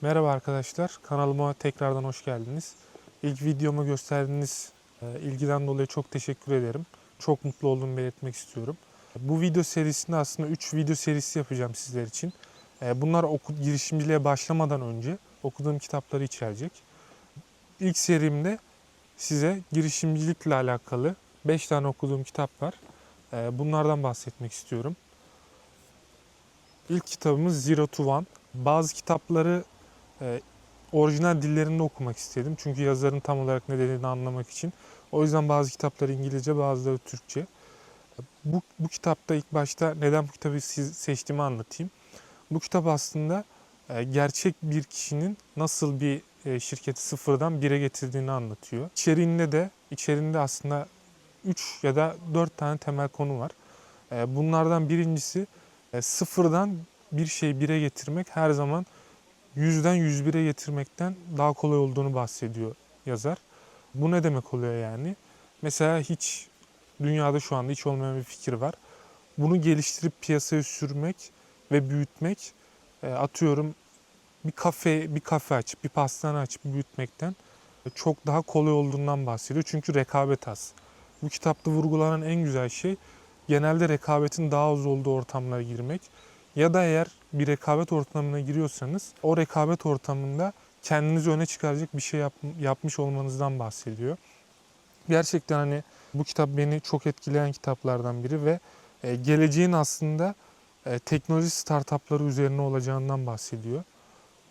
Merhaba arkadaşlar, kanalıma tekrardan hoş geldiniz. İlk videomu gösterdiğiniz e, ilgiden dolayı çok teşekkür ederim. Çok mutlu olduğumu belirtmek istiyorum. Bu video serisinde aslında 3 video serisi yapacağım sizler için. E, Bunlar oku, girişimciliğe başlamadan önce okuduğum kitapları içerecek. İlk serimde size girişimcilikle alakalı 5 tane okuduğum kitap var. E, Bunlardan bahsetmek istiyorum. İlk kitabımız Zero to One. Bazı kitapları e, orijinal dillerinde okumak istedim. Çünkü yazarın tam olarak ne dediğini anlamak için. O yüzden bazı kitapları İngilizce, bazıları Türkçe. Bu, bu kitapta ilk başta neden bu kitabı seçtiğimi anlatayım. Bu kitap aslında e, gerçek bir kişinin nasıl bir e, şirketi sıfırdan bire getirdiğini anlatıyor. İçeriğinde de içeriğinde aslında 3 ya da 4 tane temel konu var. E, bunlardan birincisi e, sıfırdan bir şey bire getirmek her zaman yüzden 101'e getirmekten daha kolay olduğunu bahsediyor yazar. Bu ne demek oluyor yani? Mesela hiç dünyada şu anda hiç olmayan bir fikir var. Bunu geliştirip piyasaya sürmek ve büyütmek e, atıyorum bir kafe bir kafe açıp bir pastane açıp büyütmekten çok daha kolay olduğundan bahsediyor. Çünkü rekabet az. Bu kitapta vurgulanan en güzel şey genelde rekabetin daha az olduğu ortamlara girmek. Ya da eğer bir rekabet ortamına giriyorsanız o rekabet ortamında kendinizi öne çıkaracak bir şey yap- yapmış olmanızdan bahsediyor. Gerçekten hani bu kitap beni çok etkileyen kitaplardan biri ve e, geleceğin aslında e, teknoloji startupları üzerine olacağından bahsediyor.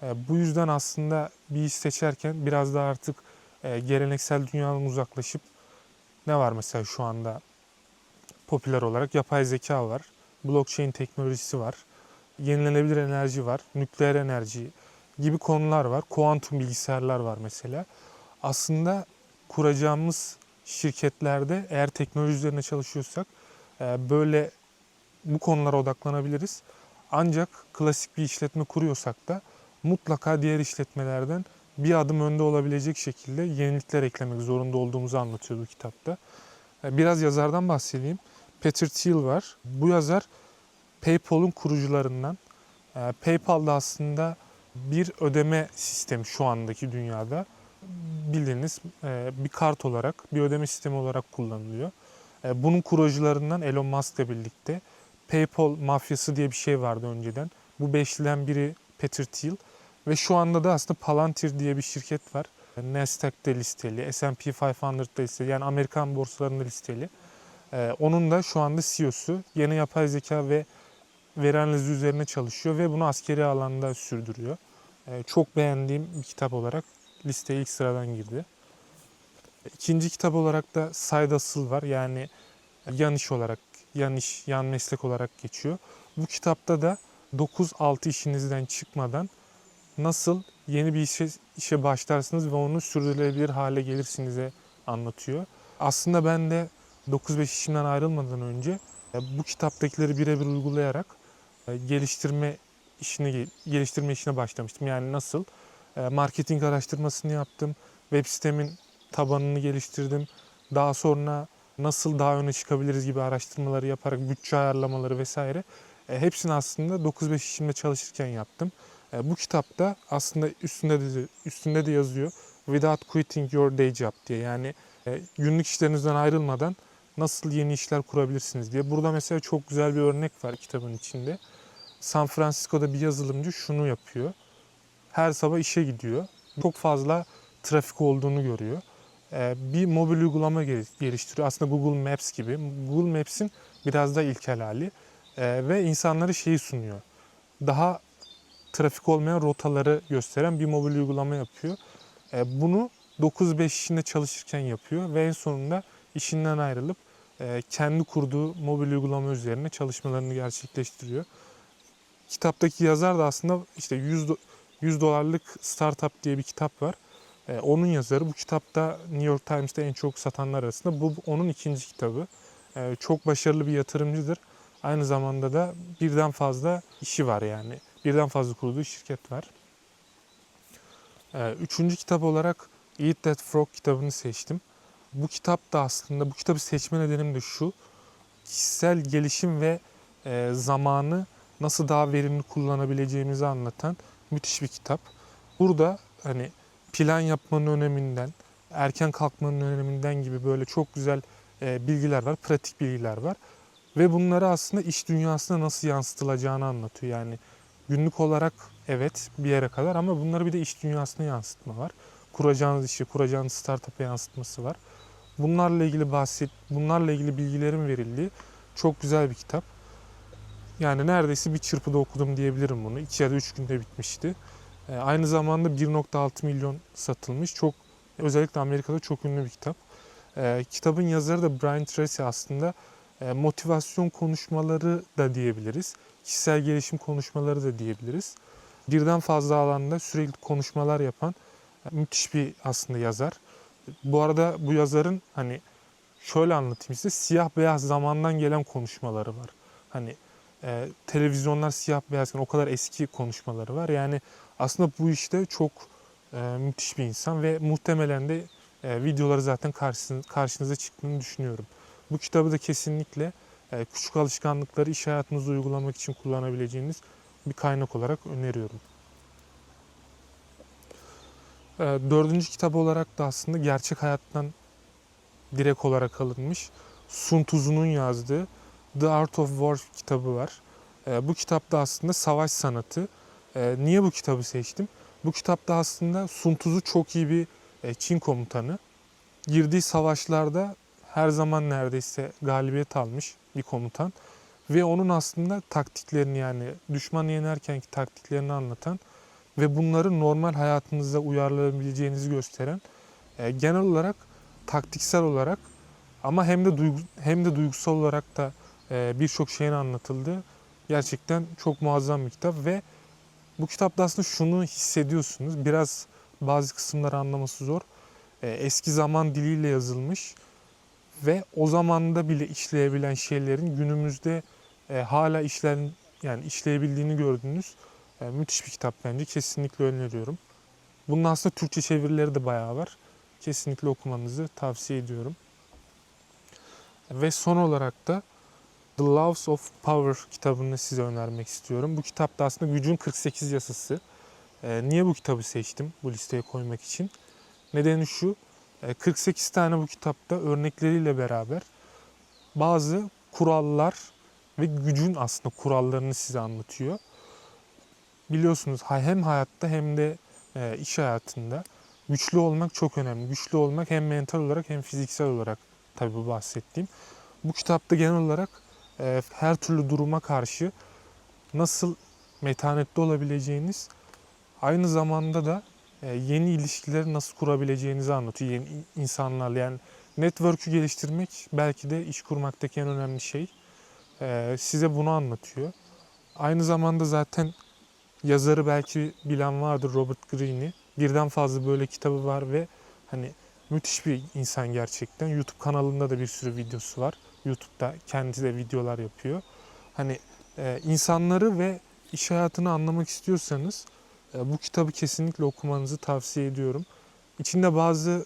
E, bu yüzden aslında bir iş seçerken biraz da artık e, geleneksel dünyadan uzaklaşıp ne var mesela şu anda popüler olarak yapay zeka var, blockchain teknolojisi var, yenilenebilir enerji var, nükleer enerji gibi konular var. Kuantum bilgisayarlar var mesela. Aslında kuracağımız şirketlerde eğer teknoloji üzerine çalışıyorsak e, böyle bu konulara odaklanabiliriz. Ancak klasik bir işletme kuruyorsak da mutlaka diğer işletmelerden bir adım önde olabilecek şekilde yenilikler eklemek zorunda olduğumuzu anlatıyor bu kitapta. E, Biraz yazardan bahsedeyim. Peter Thiel var. Bu yazar PayPal'ın kurucularından. E, PayPal da aslında bir ödeme sistemi şu andaki dünyada. Bildiğiniz e, bir kart olarak, bir ödeme sistemi olarak kullanılıyor. E, Bunun kurucularından Elon Musk'la birlikte PayPal mafyası diye bir şey vardı önceden. Bu beşliden biri Peter Thiel ve şu anda da aslında Palantir diye bir şirket var. Nasdaq'te listeli, S&P 500'da listeli yani Amerikan borsalarında listeli. Onun da şu anda CEO'su yeni yapay zeka ve veri analizi üzerine çalışıyor ve bunu askeri alanda sürdürüyor. Ee, çok beğendiğim bir kitap olarak listeye ilk sıradan girdi. İkinci kitap olarak da Hustle var. Yani yan iş olarak, yan iş, yan meslek olarak geçiyor. Bu kitapta da 9-6 işinizden çıkmadan nasıl yeni bir işe, işe başlarsınız ve onu sürdürülebilir hale gelirsiniz'e anlatıyor. Aslında ben de 9-5 işimden ayrılmadan önce e, bu kitaptakileri birebir uygulayarak geliştirme işini geliştirme işine başlamıştım. Yani nasıl E, marketing araştırmasını yaptım, web sitemin tabanını geliştirdim. Daha sonra nasıl daha öne çıkabiliriz gibi araştırmaları yaparak bütçe ayarlamaları vesaire e, hepsini aslında 9-5 işimde çalışırken yaptım. E, Bu kitapta aslında üstünde de üstünde de yazıyor. Without quitting your day job diye. Yani e, günlük işlerinizden ayrılmadan nasıl yeni işler kurabilirsiniz diye. Burada mesela çok güzel bir örnek var kitabın içinde. San Francisco'da bir yazılımcı şunu yapıyor. Her sabah işe gidiyor. Çok fazla trafik olduğunu görüyor. E, Bir mobil uygulama gel- geliştiriyor. Aslında Google Maps gibi. Google Maps'in biraz da ilkel hali. E, Ve insanlara şeyi sunuyor. Daha trafik olmayan rotaları gösteren bir mobil uygulama yapıyor. E, Bunu 9-5 işinde çalışırken yapıyor ve en sonunda işinden ayrılıp e, kendi kurduğu mobil uygulama üzerine çalışmalarını gerçekleştiriyor. Kitaptaki yazar da aslında işte 100, do- 100 dolarlık startup diye bir kitap var. E, Onun yazarı bu kitapta New York Times'ta en çok satanlar arasında. Bu onun ikinci kitabı. E, Çok başarılı bir yatırımcıdır. Aynı zamanda da birden fazla işi var yani. Birden fazla kurduğu şirket var. Ee, Üçüncü kitap olarak Eat That Frog kitabını seçtim. Bu kitap da aslında, bu kitabı seçme nedenim de şu. Kişisel gelişim ve e, zamanı nasıl daha verimli kullanabileceğimizi anlatan müthiş bir kitap. Burada hani plan yapmanın öneminden, erken kalkmanın öneminden gibi böyle çok güzel e, bilgiler var, pratik bilgiler var. Ve bunları aslında iş dünyasına nasıl yansıtılacağını anlatıyor. Yani günlük olarak evet bir yere kadar ama bunları bir de iş dünyasına yansıtma var. Kuracağınız işi, kuracağınız startup'a yansıtması var. Bunlarla ilgili bahset, bunlarla ilgili bilgilerin verildiği çok güzel bir kitap. Yani neredeyse bir çırpıda okudum diyebilirim bunu. 2 ya da 3 günde bitmişti. E, aynı zamanda 1.6 milyon satılmış. Çok özellikle Amerika'da çok ünlü bir kitap. E, kitabın yazarı da Brian Tracy aslında e, motivasyon konuşmaları da diyebiliriz. Kişisel gelişim konuşmaları da diyebiliriz. Birden fazla alanda sürekli konuşmalar yapan e, müthiş bir aslında yazar. Bu arada bu yazarın hani şöyle anlatayım size siyah beyaz zamandan gelen konuşmaları var. Hani e, televizyonlar siyah beyazken o kadar eski konuşmaları var. Yani aslında bu işte çok e, müthiş bir insan ve muhtemelen de e, videoları zaten karşınız, karşınıza çıktığını düşünüyorum. Bu kitabı da kesinlikle e, küçük alışkanlıkları iş hayatınızda uygulamak için kullanabileceğiniz bir kaynak olarak öneriyorum. E, dördüncü kitap olarak da aslında gerçek hayattan direkt olarak alınmış Sun Tzu'nun yazdığı The Art of War kitabı var. E, bu kitapta aslında savaş sanatı. E, niye bu kitabı seçtim? Bu kitapta aslında Sun Tzu çok iyi bir e, Çin komutanı. Girdiği savaşlarda her zaman neredeyse galibiyet almış bir komutan. Ve onun aslında taktiklerini yani düşmanı yenerkenki taktiklerini anlatan ve bunları normal hayatınıza uyarlayabileceğinizi gösteren e, genel olarak taktiksel olarak ama hem de duygu, hem de duygusal olarak da birçok şeyin anlatıldığı gerçekten çok muazzam bir kitap ve bu kitapta aslında şunu hissediyorsunuz. Biraz bazı kısımları anlaması zor. E, eski zaman diliyle yazılmış ve o zamanda bile işleyebilen şeylerin günümüzde e, hala işlen yani işleyebildiğini gördüğünüz e, müthiş bir kitap bence. Kesinlikle öneriyorum. Bunun aslında Türkçe çevirileri de bayağı var. Kesinlikle okumanızı tavsiye ediyorum. Ve son olarak da The Laws of Power kitabını size önermek istiyorum. Bu kitapta aslında gücün 48 yasası. Ee, niye bu kitabı seçtim bu listeye koymak için? Nedeni şu, e, 48 tane bu kitapta örnekleriyle beraber bazı kurallar ve gücün aslında kurallarını size anlatıyor. Biliyorsunuz hem hayatta hem de e, iş hayatında güçlü olmak çok önemli. Güçlü olmak hem mental olarak hem fiziksel olarak tabii bu bahsettiğim. Bu kitapta genel olarak e, her türlü duruma karşı nasıl metanetli olabileceğiniz aynı zamanda da e, yeni ilişkileri nasıl kurabileceğinizi anlatıyor yeni insanlarla. Yani network'ü geliştirmek belki de iş kurmaktaki en önemli şey. E, size bunu anlatıyor. Aynı zamanda zaten yazarı belki bilen vardır Robert Greene. Birden fazla böyle kitabı var ve hani müthiş bir insan gerçekten. YouTube kanalında da bir sürü videosu var. YouTube'da kendisi de videolar yapıyor. Hani e, insanları ve iş hayatını anlamak istiyorsanız e, bu kitabı kesinlikle okumanızı tavsiye ediyorum. İçinde bazı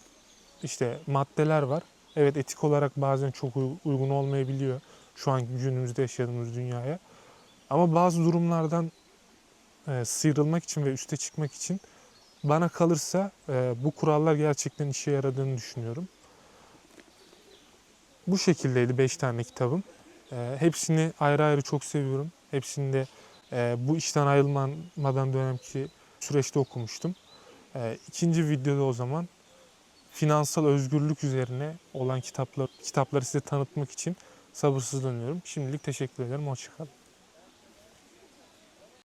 işte maddeler var. Evet etik olarak bazen çok uygun olmayabiliyor şu an günümüzde yaşadığımız dünyaya. Ama bazı durumlardan e, sıyrılmak için ve üste çıkmak için bana kalırsa e, bu kurallar gerçekten işe yaradığını düşünüyorum. Bu şekildeydi 5 tane kitabım. E, hepsini ayrı ayrı çok seviyorum. Hepsini de e, bu işten ayrılmadan dönemki süreçte okumuştum. E, ikinci videoda o zaman finansal özgürlük üzerine olan kitaplar, kitapları size tanıtmak için sabırsızlanıyorum. Şimdilik teşekkür ederim. Hoşçakalın.